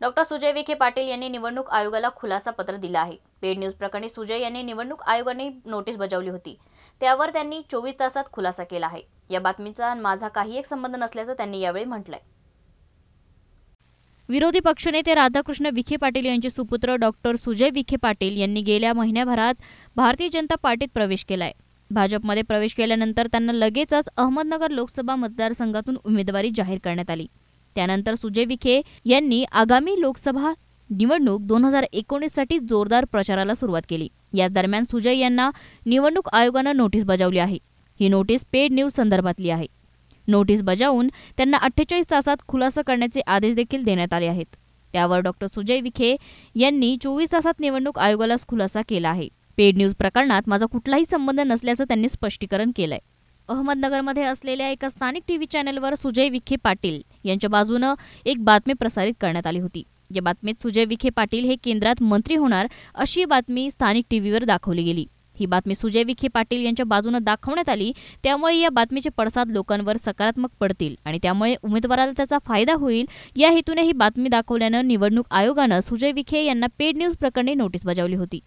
Doctor Sujay Vikhe Patil यांनी निवडणूक आयोगाला खुलासा पत्र दिलं आहे. पेड न्यूज प्रकरणी सुजय यांनी निवडणूक आयोगाने नोटीस बजावली होती. त्यावर त्यांनी चोवीस तासात खुलासा केला आहे. या बातमीचा माझा काही एक संबंध नसल्याचं त्यांनी यावेळी म्हटलंय. विरोधी पक्षनेते राधाकृष्ण विखे पाटील यांचे सुपुत्र डॉक्टर सुजय विखे पाटील यांनी गेल्या महिन्याभरात भारतीय जनता पार्टीत प्रवेश केलाय. भाजपमध्ये प्रवेश केल्यानंतर त्यांना लगेचच अहमदनगर लोकसभा मतदारसंघातून उमेदवारी जाहीर करण्यात आली. त्यानंतर सुजय विखे यांनी आगामी लोकसभा निवडणूक दोन हजार एकोणीससाठी जोरदार प्रचाराला सुरुवात केली. याच दरम्यान सुजय यांना निवडणूक आयोगानं नोटीस बजावली आहे. ही नोटीस पेड न्यूज संदर्भातली आहे. नोटीस बजावून त्यांना अठ्ठेचाळीस तासात खुलासा करण्याचे आदेश देखील देण्यात आले आहेत. त्यावर डॉक्टर सुजय विखे यांनी चोवीस तासात निवडणूक आयोगाला खुलासा केला आहे. पेड न्यूज प्रकरणात माझा कुठलाही संबंध नसल्याचं त्यांनी स्पष्टीकरण केलंय. अहमदनगरमध्ये असलेल्या एका स्थानिक टीव्ही चॅनेलवर सुजय विखे पाटील यांच्या बाजूनं एक बातमी प्रसारित करण्यात आली होती. या बातमीत सुजय विखे पाटील हे केंद्रात मंत्री होणार अशी बातमी स्थानिक टीव्हीवर दाखवली गेली. ही बातमी सुजय विखे पाटील यांच्या बाजूनं दाखवण्यात आली त्यामुळे या बातमीचे पडसाद लोकांवर सकारात्मक पडतील आणि त्यामुळे उमेदवाराला त्याचा फायदा होईल या हेतूने ही बातमी दाखवल्यानं निवडणूक आयोगानं सुजय विखे यांना पेड न्यूज प्रकरणी नोटीस बजावली होती.